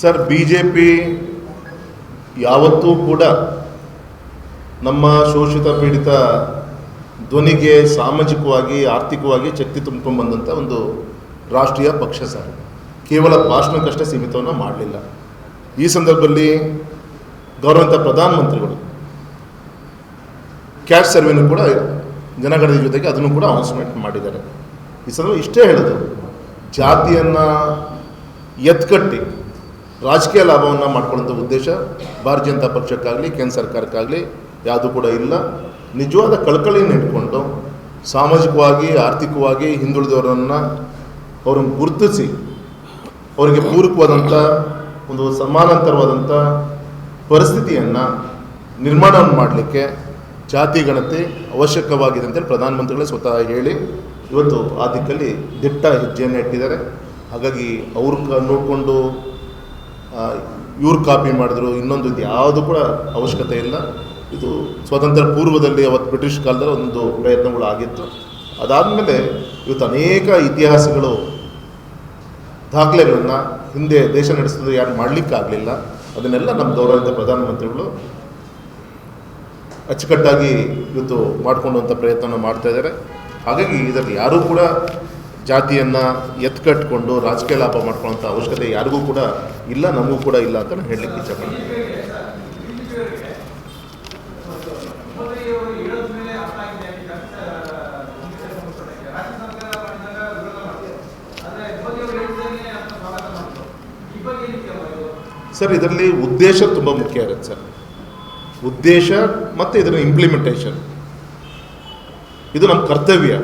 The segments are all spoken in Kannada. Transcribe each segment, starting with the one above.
ಸರ್ ಬಿ ಜೆ ಪಿ ಯಾವತ್ತೂ ಕೂಡ ನಮ್ಮ ಶೋಷಿತ ಪೀಡಿತ ಧ್ವನಿಗೆ ಸಾಮಾಜಿಕವಾಗಿ, ಆರ್ಥಿಕವಾಗಿ ಶಕ್ತಿ ತುಂಬಿಕೊಂಡ್ಬಂದಂಥ ಒಂದು ರಾಷ್ಟ್ರೀಯ ಪಕ್ಷ ಸರ್. ಕೇವಲ ಭಾಷಣಕ್ಕಷ್ಟೇ ಸೀಮಿತವನ್ನು ಮಾಡಲಿಲ್ಲ. ಈ ಸಂದರ್ಭದಲ್ಲಿ ಗೌರವಂತ ಪ್ರಧಾನಮಂತ್ರಿಗಳು ಕ್ಯಾಶ್ ಸರ್ವೆನೂ ಕೂಡ ಜನಗಣತಿ ಜೊತೆಗೆ ಅದನ್ನು ಕೂಡ ಅನೌನ್ಸ್ಮೆಂಟ್ ಮಾಡಿದ್ದಾರೆ. ಈ ಸಂದರ್ಭ ಇಷ್ಟೇ ಹೇಳೋದು, ಜಾತಿಯನ್ನು ಎತ್ಕಟ್ಟಿ ರಾಜಕೀಯ ಲಾಭವನ್ನು ಮಾಡ್ಕೊಳ್ಳೋಂಥ ಉದ್ದೇಶ ಭಾರತೀಯ ಜನತಾ ಪಕ್ಷಕ್ಕಾಗಲಿ, ಕೇಂದ್ರ ಸರ್ಕಾರಕ್ಕಾಗಲಿ ಯಾವುದೂ ಕೂಡ ಇಲ್ಲ. ನಿಜವಾದ ಕಳಕಳಿಯನ್ನು ಇಟ್ಕೊಂಡು ಸಾಮಾಜಿಕವಾಗಿ, ಆರ್ಥಿಕವಾಗಿ ಹಿಂದುಳಿದವರನ್ನು ಅವ್ರನ್ನ ಗುರುತಿಸಿ ಅವರಿಗೆ ಪೂರಕವಾದಂಥ ಒಂದು ಸಮಾನಾಂತರವಾದಂಥ ಪರಿಸ್ಥಿತಿಯನ್ನು ನಿರ್ಮಾಣವನ್ನು ಮಾಡಲಿಕ್ಕೆ ಜಾತಿ ಗಣತಿ ಅವಶ್ಯಕವಾಗಿದೆ ಅಂತೇಳಿ ಪ್ರಧಾನಮಂತ್ರಿಗಳೇ ಸ್ವತಃ ಹೇಳಿ ಇವತ್ತು ಆ ದಿಕ್ಕಲ್ಲಿ ದಿಟ್ಟ ಹೆಜ್ಜೆಯನ್ನು ಇಟ್ಟಿದ್ದಾರೆ. ಹಾಗಾಗಿ ಅವ್ರ ನೋಡಿಕೊಂಡು ಇವ್ರು ಕಾಪಿ ಮಾಡಿದ್ರು, ಇನ್ನೊಂದು ಇದು ಯಾವುದು ಕೂಡ ಅವಶ್ಯಕತೆ ಇಲ್ಲ. ಇದು ಸ್ವತಂತ್ರ ಪೂರ್ವದಲ್ಲಿ ಅವತ್ತು ಬ್ರಿಟಿಷ್ ಕಾಲದಲ್ಲಿ ಒಂದು ಪ್ರಯತ್ನಗಳು ಆಗಿತ್ತು. ಅದಾದಮೇಲೆ ಇವತ್ತು ಅನೇಕ ಇತಿಹಾಸಗಳು, ದಾಖಲೆಗಳನ್ನು ಹಿಂದೆ ದೇಶ ನಡೆಸಿದ್ರು ಯಾರು ಮಾಡಲಿಕ್ಕಾಗಲಿಲ್ಲ. ಅದನ್ನೆಲ್ಲ ನಮ್ಮ ಗೌರವಿತ ಪ್ರಧಾನಮಂತ್ರಿಗಳು ಅಚ್ಚುಕಟ್ಟಾಗಿ ಇವತ್ತು ಮಾಡಿಕೊಂಡಂಥ ಪ್ರಯತ್ನವನ್ನು ಮಾಡ್ತಾ ಇದ್ದಾರೆ. ಹಾಗಾಗಿ ಇದರಲ್ಲಿ ಯಾರೂ ಕೂಡ ಜಾತಿಯನ್ನು ಎತ್ಕಟ್ಕೊಂಡು ರಾಜಕೀಯ ಲಾಭ ಮಾಡ್ಕೊಳ್ಳೋಂಥ ಅವಶ್ಯಕತೆ ಯಾರಿಗೂ ಕೂಡ ಇಲ್ಲ, ನಮಗೂ ಕೂಡ ಇಲ್ಲ ಅಂತ ಹೇಳಲಿಕ್ಕೆ ಇಚ್ಛಪಡ್ತೀನಿ. ಸರ್, ಇದರಲ್ಲಿ ಉದ್ದೇಶ ತುಂಬ ಮುಖ್ಯ ಇರುತ್ತೆ ಸರ್. ಉದ್ದೇಶ ಮತ್ತು ಇದರ ಇಂಪ್ಲಿಮೆಂಟೇಷನ್ ಇದು ನಮ್ಮ ಕರ್ತವ್ಯ.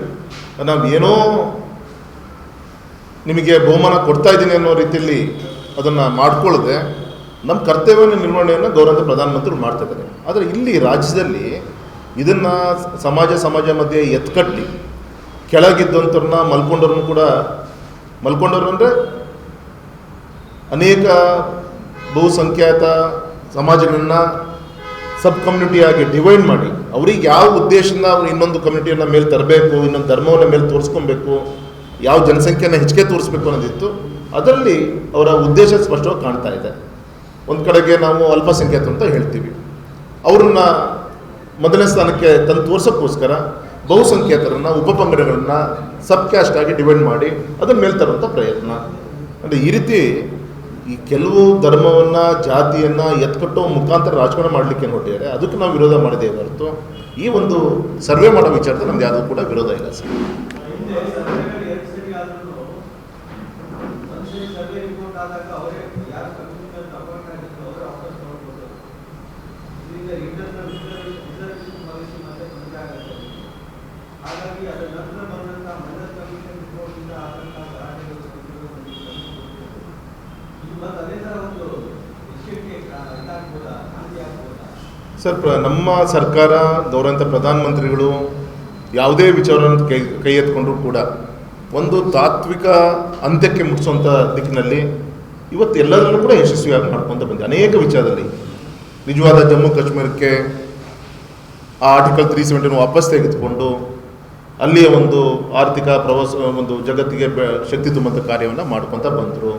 ನಾವು ಏನೋ ನಿಮಗೆ ಬಹುಮಾನ ಕೊಡ್ತಾ ಇದ್ದೀನಿ ಅನ್ನೋ ರೀತಿಯಲ್ಲಿ ಅದನ್ನು ಮಾಡ್ಕೊಳ್ಳದೆ ನಮ್ಮ ಕರ್ತವ್ಯವನ್ನು ನಿರ್ವಹಣೆಯನ್ನು ಗೌರವ ಪ್ರಧಾನಮಂತ್ರಿಗಳು ಮಾಡ್ತಾ ಇದ್ದಾರೆ. ಆದರೆ ಇಲ್ಲಿ ರಾಜ್ಯದಲ್ಲಿ ಇದನ್ನು ಸಮಾಜ ಸಮಾಜ ಮಧ್ಯೆ ಎತ್ಕಟ್ಟಿ ಕೆಳಗಿದ್ದಂಥವ್ರನ್ನ ಮಲ್ಕೊಂಡವ್ರನ್ನ ಕೂಡ ಮಲ್ಕೊಂಡವ್ರು ಅಂದರೆ ಅನೇಕ ಬಹುಸಂಖ್ಯಾತ ಸಮಾಜಗಳನ್ನ ಸಬ್ ಕಮ್ಯುನಿಟಿಯಾಗಿ ಡಿವೈಡ್ ಮಾಡಿ ಅವ್ರಿಗೆ ಯಾವ ಉದ್ದೇಶದಿಂದ ಅವ್ರು ಇನ್ನೊಂದು ಕಮ್ಯುನಿಟಿಯನ್ನು ಮೇಲೆ ತರಬೇಕು, ಇನ್ನೊಂದು ಧರ್ಮವನ್ನು ಮೇಲೆ ತೋರಿಸ್ಕೊಬೇಕು ಯಾವ ಜನಸಂಖ್ಯೆಯನ್ನು ಹೆಚ್ಚಿಗೆ ತೋರಿಸ್ಬೇಕು ಅನ್ನೋದಿತ್ತು. ಅದರಲ್ಲಿ ಅವರ ಉದ್ದೇಶ ಸ್ಪಷ್ಟವಾಗಿ ಕಾಣ್ತಾ ಇದೆ. ಒಂದು ಕಡೆಗೆ ನಾವು ಅಲ್ಪಸಂಖ್ಯಾತ ಅಂತ ಹೇಳ್ತೀವಿ. ಅವ್ರನ್ನ ಮೊದಲನೇ ಸ್ಥಾನಕ್ಕೆ ತಂದು ತೋರ್ಸೋಕ್ಕೋಸ್ಕರ ಬಹುಸಂಖ್ಯಾತರನ್ನು, ಉಪಪಂಗಡಗಳನ್ನ ಸಬ್ ಕ್ಯಾಸ್ಟ್ ಆಗಿ ಡಿವೈಡ್ ಮಾಡಿ ಅದನ್ನು ಮೇಲೆ ತರುವಂಥ ಪ್ರಯತ್ನ. ಅಂದರೆ ಈ ರೀತಿ ಈ ಕೆಲವು ಧರ್ಮವನ್ನು, ಜಾತಿಯನ್ನು ಎತ್ಕಟ್ಟೋ ಮುಖಾಂತರ ರಾಜಕಾರಣ ಮಾಡಲಿಕ್ಕೆ ಹೊರಟಿದ್ದಾರೆ, ಅದಕ್ಕೆ ನಾವು ವಿರೋಧ ಮಾಡಿದೆ ಹೊರತು ಈ ಒಂದು ಸರ್ವೆ ಮಾಡೋ ವಿಚಾರದಲ್ಲಿ ನಮ್ದು ಯಾವುದೂ ಕೂಡ ವಿರೋಧ ಇಲ್ಲ ಸರಿ ಆದ್ರೂ ಒಂದ್ಸರಿ ಸರ್ವೆ ರಿಪೋರ್ಟ್ ಆದಾಗ ಅವರೇ, ಯಾರು ಕಂಪ್ಯೂಟರ್ ಅಪಾಯಿಂಟ್ ಆಗಿದ್ರು ಅವರೇ ವಾಪಸ್ ತಗೊಂಡ್ಬೋದು ಇದರಿಂದ ಇಂಟರ್ನಲ್ ರಿಸರ್ವೇಷನ್ ಪಾಲಿಸಿ ಮತ್ತೆ ತೊಂದರೆ ಆಗುತ್ತೆ. ಹಾಗಾಗಿ ಅದರ ನಂತರ ಬಂದಂತಹ ಮೈನಸ್ ಕಮಿಷನ್ ರಿಪೋರ್ಟ್ ಇಂದ ಆದಂತ ಗಲಾಟೆಗಳು ಇದು ಮತ್ತೆ ಅದೇ ತರ ಒಂದು ವಿಷಯಕ್ಕೆ ಇದಾಗ್ಬೋದಾ? ಕ್ರಾಂತಿ ಆಗ್ಬೋದಾ? ನಮ್ಮ ಸರ್ಕಾರ ಗೌರವಂತ ಪ್ರಧಾನಮಂತ್ರಿಗಳು ಯಾವುದೇ ವಿಚಾರವನ್ನು ಕೈ ಕೈ ಎತ್ಕೊಂಡ್ರು ಕೂಡ ಒಂದು ತಾತ್ವಿಕ ಅಂತ್ಯಕ್ಕೆ ಮುಟ್ಟಿಸುವಂಥ ದಿಕ್ಕಿನಲ್ಲಿ ಇವತ್ತು ಎಲ್ಲದರಲ್ಲೂ ಕೂಡ ಯಶಸ್ವಿಯಾಗಿ ಮಾಡ್ಕೊತ ಬಂದಿದೆ ಅನೇಕ ವಿಚಾರದಲ್ಲಿ. ನಿಜವಾದ ಜಮ್ಮು ಕಾಶ್ಮೀರಕ್ಕೆ ಆ ಆರ್ಟಿಕಲ್ ತ್ರೀ ಸೆವೆಂಟಿನ ವಾಪಸ್ ತೆಗೆದುಕೊಂಡು ಅಲ್ಲಿಯ ಒಂದು ಆರ್ಥಿಕ ಪ್ರವಾಸ, ಒಂದು ಜಗತ್ತಿಗೆ ಶಕ್ತಿ ತುಂಬುವಂಥ ಕಾರ್ಯವನ್ನು ಮಾಡ್ಕೊತ ಬಂದರು.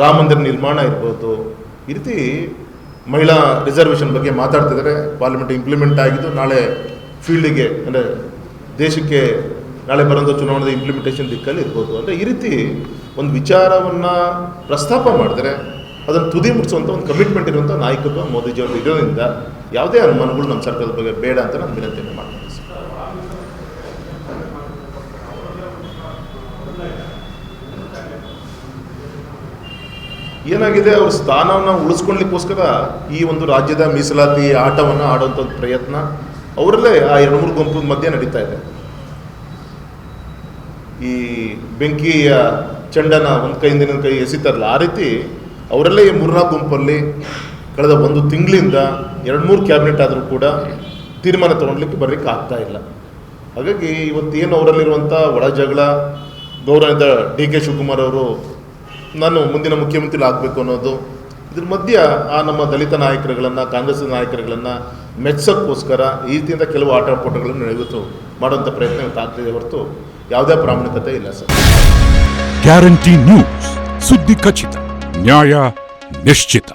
ರಾಮ ಮಂದಿರ ನಿರ್ಮಾಣ ಇರ್ಬೋದು. ಈ ರೀತಿ ಮಹಿಳಾ ರಿಸರ್ವೇಷನ್ ಬಗ್ಗೆ ಮಾತಾಡ್ತಿದ್ದಾರೆ. ಪಾರ್ಲಿಮೆಂಟ್ ಇಂಪ್ಲಿಮೆಂಟ್ ಆಗಿದ್ದು ನಾಳೆ ಫೀಲ್ಡಿಗೆ ಅಂದರೆ ದೇಶಕ್ಕೆ ನಾಳೆ ಬರೋಂಥ ಚುನಾವಣೆದ ಇಂಪ್ಲಿಮೆಂಟೇಷನ್ ದಿಕ್ಕಲ್ಲಿ ಇರ್ಬೋದು. ಅಂದರೆ ಈ ರೀತಿ ಒಂದು ವಿಚಾರವನ್ನು ಪ್ರಸ್ತಾಪ ಮಾಡಿದ್ರೆ ಅದನ್ನು ತುದಿ ಮುಟ್ಸುವಂಥ ಒಂದು ಕಮಿಟ್ಮೆಂಟ್ ಇರುವಂಥ ನಾಯಕತ್ವ ಮೋದಿಜಿಯವರು ಇರೋದ್ರಿಂದ ಯಾವುದೇ ಅನುಮಾನಗಳು ನಮ್ಮ ಸರ್ಕಾರದ ಬಗ್ಗೆ ಬೇಡ ಅಂತ ನಾನು ವಿನಂತಿಯನ್ನು ಮಾಡ್ತೀನಿ. ಏನಾಗಿದೆ? ಅವ್ರ ಸ್ಥಾನವನ್ನು ಉಳಿಸ್ಕೊಳ್ಲಿಕ್ಕೋಸ್ಕರ ಈ ಒಂದು ರಾಜ್ಯದ ಮೀಸಲಾತಿ ಆಟವನ್ನು ಆಡುವಂಥ ಪ್ರಯತ್ನ, ಅವರಲ್ಲೇ ಆ ಎರಡು ಮೂರು ಗುಂಪು ಮಧ್ಯೆ ನಡೀತಾ ಇದೆ. ಈ ಬೆಂಕಿಯ ಚಂಡನ ಒಂದು ಕೈಯಿಂದ ಇನ್ನೊಂದು ಕೈ ಎಸಿತಾರಲ್ಲ, ಆ ರೀತಿ ಅವರಲ್ಲೇ ಈ ಮೂರ್ನಾಲ್ಕು ಗುಂಪಲ್ಲಿ ಕಳೆದ ಒಂದು ತಿಂಗಳಿಂದ ಎರಡು ಮೂರು ಕ್ಯಾಬಿನೆಟ್ ಆದರೂ ಕೂಡ ತೀರ್ಮಾನ ತಗೊಳ್ಲಿಕ್ಕೆ ಬರಲಿಕ್ಕೆ ಆಗ್ತಾ ಇಲ್ಲ. ಹಾಗಾಗಿ ಇವತ್ತು ಏನು ಅವರಲ್ಲಿರುವಂಥ ಒಳ ಜಗಳ ಗೌರವದ ಡಿ ಕೆ ಶಿವಕುಮಾರ್ ಅವರು ನಾನು ಮುಂದಿನ ಮುಖ್ಯಮಂತ್ರಿ ಆಗಬೇಕು ಅನ್ನೋದು, ಇದ್ರ ಮಧ್ಯ ಆ ನಮ್ಮ ದಲಿತ ನಾಯಕರುಗಳನ್ನು ಕಾಂಗ್ರೆಸ್ ನಾಯಕರುಗಳನ್ನು ಮೆಚ್ಚೋಕ್ಕೋಸ್ಕರ ಈ ರೀತಿಯಿಂದ ಕೆಲವು ಆಟಪೋಟಗಳನ್ನು ಇವತ್ತು ಮಾಡುವಂಥ ಪ್ರಯತ್ನ ಹೊರತು ಯಾವುದೇ ಪ್ರಾಮಾಣಿಕತೆ ಇಲ್ಲ ಸರ್. ಗ್ಯಾರಂಟಿ ನ್ಯೂಸ್ ಸುದ್ದಿ ಖಚಿತ ನ್ಯಾಯ ನಿಶ್ಚಿತ